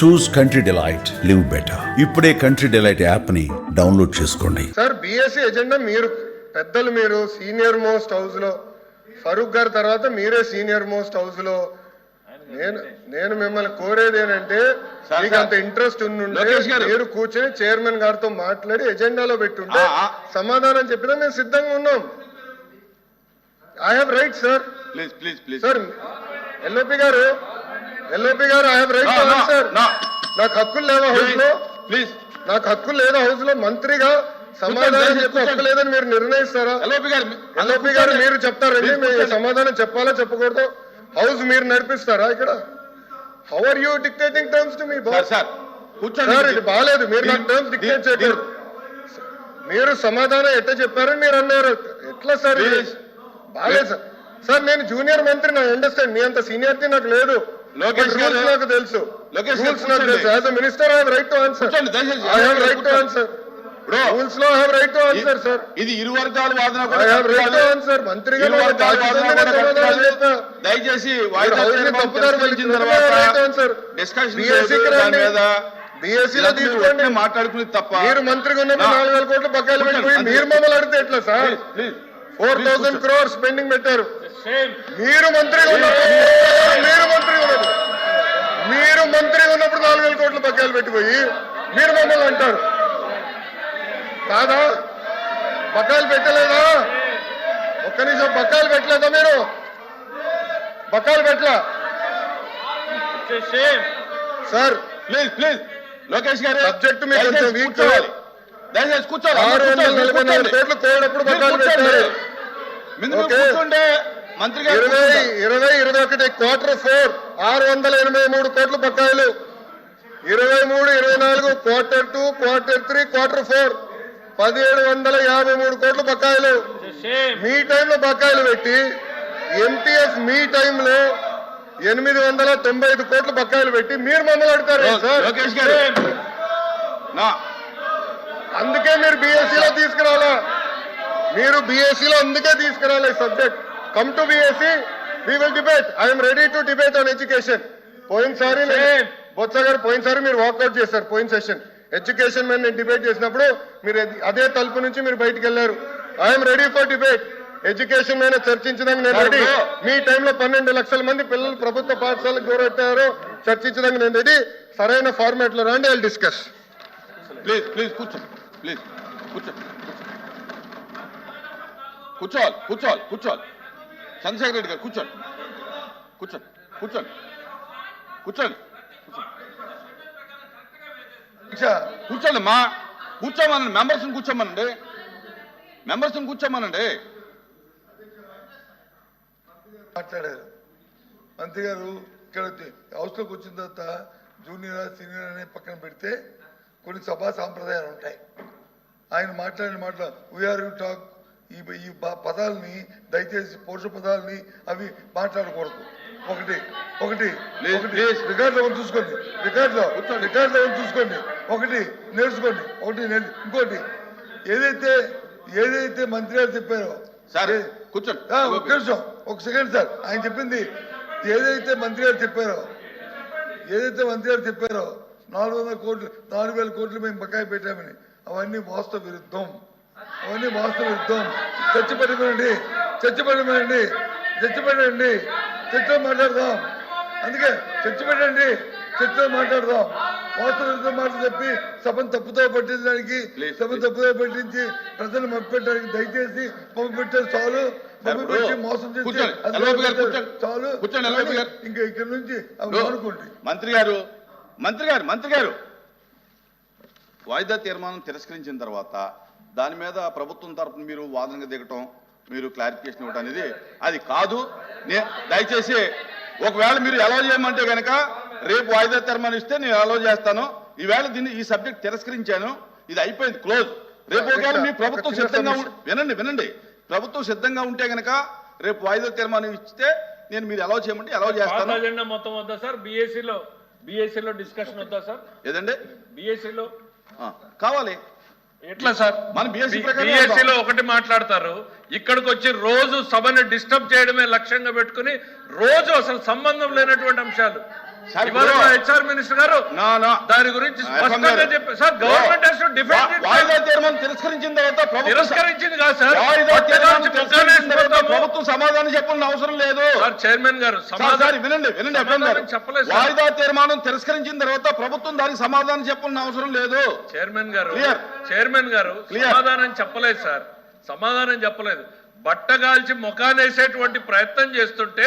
Choose country delight live better ఇప్పుడే country delight యాప్ని download చేసుకోండి. సార్ బీఎస్సీ ఎజెండా మీరు పెద్దలు మీరు సీనియర్ మోస్ట్ హౌస్లో. ఫరూక్ గారి తర్వాత మీరే సీనియర్ మోస్ట్ హౌస్లో. నేను నేను మిమ్మల్ని కోరేది ఏంటంటే మీకు. అంత ఇంట్రెస్ట్ ఉండుంటే. మీరు కూర్చొని చైర్మన్ గారితో మాట్లాడి ఎజెండాలో పెట్టుంటే. సమాధానం చెప్పినా మేము సిద్ధంగా ఉన్నాం. I have right sir please please please sir LOP గారు ఎల్ఓపి గారు ఐ హావ్ రైట్ సార్. నాకు హక్కులు లేవా హౌస్లో ప్లీజ్ నాకు హక్కు లేదా హౌస్లో మంత్రిగా సమాధానం చెప్పే హక్కు. లేదని మీరు నిర్ణయిస్తారా? ఎల్ఓపి గారు ఎల్ఓపి గారు మీరు చెప్తారండి మీరు. సమాధానం చెప్పాలా? చెప్పకూడదు? హౌస్ మీరు నడిపిస్తారా ఇక్కడ? How are you dictating terms to me sir sir కూర్చోండి. ఇది బాగాలేదు. మీరు నాకు టర్మ్స్ డిక్టేట్ చేయకూడదు మీరు సమాధానం ఎట్లా చెప్పారని మీరు అన్నారు. ఎట్లా సార్. బాగాలేదు సార్. సార్ నేను జూనియర్ మంత్రి నాకు అండర్స్టాండ్ మీ అంత సీనియారిటీ నాకు లేదు. లోకేష్ గారు- నాకు తెలుసు. లోకేష్ గారు నాకు కూర్చోండి. తెలుసు. As a minister I have right to answer కూర్చోండి, దయచేసి. ఐ హావ్ రైట్ టు కూర్చోండి. ఆన్సర్ ఇప్పుడు రూల్స్లో have right to answer sir ఇది ఇరు వర్గాల వాదన I have right to answer వర్గాల. దయచేసి మీరు వాయిదా హౌస్ని తీర్మానం తప్పుదారి తిరస్కరించిన పట్టించిన తర్వాత రైట్ ఆన్సర్ డిస్కషన్ BSc కి దాని రండి. మీద. BSc లో ఇదంతా మీరు తీసుకోండి. ఒట్టిగా మాట్లాడుకునేది తప్ప. మీరు మంత్రిగా ఉన్నప్పుడు నాలుగు వేల కోట్లు బకాయిలు పెట్టిపోయి అంతే. మీరు మమ్మల్ని అడిగితే ఎట్లా sir four thousand. Crores pending పెట్టారు. మీరు మంత్రిగా ఉన్నప్పుడు మీరు మంత్రిగా ఉన్నప్పుడు మీరు మంత్రిగా ఉన్నప్పుడు నాలుగు వేల కోట్లు బకాయిలు పెట్టిపోయి మీరు మమ్మల్ని అంటారు. కాదా? బకాయిలు పెట్టలేదా? ఒక్క నిమిషం బకాయిలు పెట్టలేదా మీరు? బకాయిలు పెట్టలా? Sir please please. లోకేష్ గారు కొంచెం దయచేసి. కూర్చోవాలి. మంత్రి గారు ఇరవై. ఇరవై ఇరవై ఒకటి క్వార్టర్ ఫోర్ ఆరు వందల ఎనభై మూడు కోట్ల బకాయిలు. ఇరవై మూడు ఇరవై నాలుగు quarter two quarter three quarter four. పదిహేడు వందల యాభై మూడు కోట్ల బకాయిలు. మీ టైంలో బకాయిలు పెట్టి ఎంటీఎఫ్ మీ టైంలో ఎనిమిది వందల తొంభై ఐదు కోట్ల బకాయిలు పెట్టి మీరు మమ్మల్ని నా. అందుకే మీరు బీఎస్సీలో తీసుకురావాలా మీరు బీఎస్సీలో అందుకే తీసుకురావాలి subject. Come to BSC. We will debate I'm ready to debate on education పోయినసారి బొత్స గారు పోయినసారి మీరు వాకౌట్ చేశారు పోయిన సెషన్ ఎడ్యుకేషన్ మీద నేను డిబేట్ చేసినప్పుడు మీరు అది- తలుపు నుంచి మీరు బయటికి వెళ్ళారు. I'm ready for debate education మీద చర్చించడానికి నేను రెడీ మీ టైంలో పన్నెండు లక్షల మంది పిల్లలు ప్రభుత్వ పాఠశాలకు దూరెట్టారు చర్చించడానికి నేను రెడీ సరైన ఫార్మాట్లో రండి ఐ డిస్కస్ ప్లీజ్ ప్లీజ్ కూర్చోండి. ప్లీజ్ కూర్చో కూర్చోవాలి కూర్చోవాలి కూర్చోవాలి. చంద్రశేఖర్ రెడ్డి గారు కూర్చోండి. కూర్చోండి. కూర్చోండి. కూర్చోండి. కూర్చోండి. మా కూర్చోమనండి. మెంబర్స్ని కూర్చోమనండి. మెంబర్స్ని కూర్చోమనండి. మాట్లాడారు. మంత్రి గారు ఇక్కడ హౌస్లోకి వచ్చిన తర్వాత జూనియర్ సీనియర్ అనే పక్కన పెడితే కొన్ని సభా సాంప్రదాయాలు ఉంటాయి. ఆయన మాట్లాడిన మాటలు వీఆర్ యూ టాక్ ఈ పదాలని దయచేసి పౌరుష పదాలని అవి మాట్లాడకూడదు. ఒకటి ఒకటి. రికార్డులో ఉంది చూసుకోండి. రికార్డులో రికార్డులో ఉంది చూసుకోండి. ఒకటి నేర్చుకోండి. ఒకటి నేర్చు ఇంకోటి. ఏదైతే ఏదైతే మంత్రి గారు చెప్పారో సార్ కూర్చోండి. నిమిషం ఒక సెకండ్ సార్. ఆయన చెప్పింది ఏదైతే మంత్రి గారు చెప్పారో ఏదైతే మంత్రి గారు చెప్పారో నాలుగు వందల కోట్లు నాలుగు వేల కోట్లు మేము బకాయి పెట్టామని అవన్నీ వాస్తవ విరుద్ధం. అవన్నీ వాస్తవ విరుద్ధం చర్చ పెట్టమనండి చర్చ పెట్టమనండి చర్చ పెట్టండి చర్చలో మాట్లాడదాం. అందుకే చర్చ పెట్టండి చర్చలో మాట్లాడదాం వాస్తవ మాటలు చెప్పి సభను తప్పుతో పట్టించడానికి సభను. తప్పుదో పట్టించి ప్రజలు మప్పెట్టడానికి దయచేసి మప్పు పెట్టారు చాలు. చాలు. ఇంకా ఇక్కడ నుంచి అనుకోండి మంత్రి గారు మంత్రి గారు మంత్రి గారు. వాయిదా తీర్మానం తిరస్కరించిన తర్వాత దాని మీద ప్రభుత్వం తరపున మీరు వాదనగా దిగటం మీరు క్లారిఫికేషన్ ఇవ్వటం అనేది అది కాదు. నే దయచేసి ఒకవేళ మీరు ఎలా చేయమంటే కనుక రేపు వాయిదా తీర్మానం ఇస్తే నేను అలో చేస్తాను. ఈవేళ దీన్ని ఈ సబ్జెక్ట్ తిరస్కరించాను. ఇది అయిపోయింది క్లోజ్. రేపు ఒకవేళ మీ ప్రభుత్వం సిద్ధంగా. వినండి వినండి. ప్రభుత్వం సిద్ధంగా ఉంటే కనుక రేపు వాయిదా తీర్మానం ఇస్తే నేను మీరు ఎలా చేయమంటే ఎలా చేస్తాను. మొత్తం వద్దా సార్? బీఎస్సీలో బీఎస్సీలో డిస్కషన్ వద్దా సార్? ఏదండి? బీఎస్సీలో ఆ, కావాలి. ఎట్లా సార్? మన బీఎస్సీలో ఒకటి మాట్లాడతారు. ఇక్కడికి వచ్చి రోజు సభని డిస్టర్బ్ చేయడమే లక్ష్యంగా పెట్టుకుని రోజు అసలు సంబంధం లేనటువంటి అంశాలు. హెచ్ఆర్ మినిస్టర్ గారు దాని గురించి స్పష్టంగా సార్ గవర్నమెంట్ తీర్మానం తిరస్కరించిన తర్వాత తిరస్కరించింది కాదు సార్. ప్రభుత్వం సమాధానం చెప్పాల్సిన అవసరం లేదు. చైర్మన్ గారు వినండి వినండి చెప్పలేదు. వాయిదా తీర్మానం తిరస్కరించిన తర్వాత ప్రభుత్వం దానికి సమాధానం చెప్పాల్సిన అవసరం లేదు. చైర్మన్ గారు. చైర్మన్ గారు. సమాధానం చెప్పలేదు సార్. సమాధానం చెప్పలేదు. బట్టగాల్చి ముఖానేసేటువంటి ప్రయత్నం చేస్తుంటే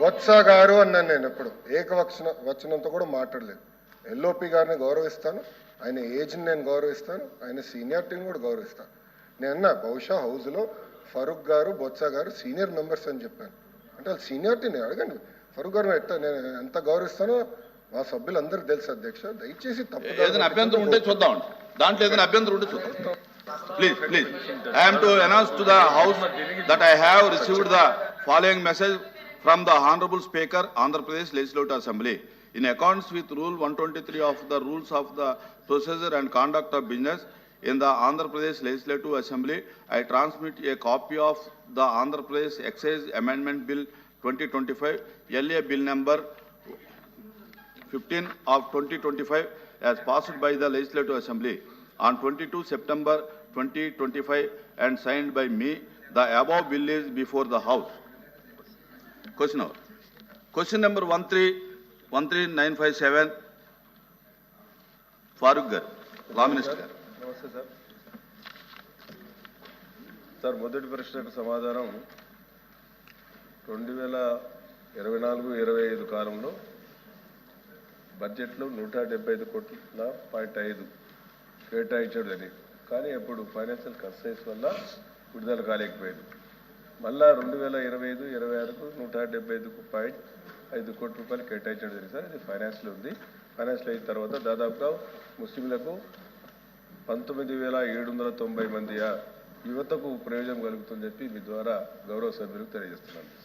బొత్స గారు అన్నాను నేను ఎప్పుడు. ఏకవచన వచనంతో కూడా మాట్లాడలేదు. ఎల్ఓపి గారిని గౌరవిస్తాను. ఆయన ఏజ్ని నేను గౌరవిస్తాను. ఆయన సీనియారిటీని కూడా గౌరవిస్తాను. నేను అన్నా బహుశా హౌస్లో ఫరూక్ గారు బొత్స గారు సీనియర్ మెంబర్స్ అని చెప్పాను. అంటే వాళ్ళు సీనియారిటీని అడగండి ఫరూక్ గారు ఎంత నేను ఎంత గౌరవిస్తానో మా సభ్యులందరికీ తెలుసు అధ్యక్ష. దయచేసి తప్పు ఏదైనా అభ్యంతరం ఉంటే చూద్దామండి దాంట్లో ఏదైనా అభ్యంతరం ఉంటే చూద్దాం. Please please I'm to announce to the house that I have received the following message from the Honorable Speaker, Andhra Pradesh Legislative Assembly. In accordance with Rule 123 of the Rules of the Procedure and Conduct of Business in the Andhra Pradesh Legislative Assembly, I transmit a copy of the Andhra Pradesh Excise Amendment Bill 2025, LA Bill number 15 of 2025 as passed by the Legislative Assembly on 22 September 2025 and signed by me. The above bill is before the House. Question number. Question number 13, 13957. Farooq Gar, Law Minister. గారు. నమస్తే sir sir మొదటి ప్రశ్నకు సమాధానం రెండు వేల ఇరవై నాలుగు ఇరవై ఐదు కాలంలో బడ్జెట్లో నూట డెబ్బై ఐదు కోట్ల పాయింట్ ఐదు కేటాయించడం జరిగింది కానీ అప్పుడు ఫైనాన్షియల్ కన్సైన్స్ వల్ల విడుదల కాలేకపోయింది మళ్ళా రెండు వేల ఇరవై ఐదు ఇరవై ఆరుకు నూట డెబ్బై ఐదు పాయింట్ ఐదు కోట్ల రూపాయలు కేటాయించడం జరిగింది సార్. ఇది ఫైనాన్స్లో ఉంది. ఫైనాన్స్లో అయిన తర్వాత దాదాపుగా ముస్లింలకు పంతొమ్మిది వేల ఏడు వందల తొంభై మంది యువతకు ప్రయోజనం కలుగుతుందని చెప్పి మీ ద్వారా గౌరవ సభ్యులకు తెలియజేస్తున్నాను.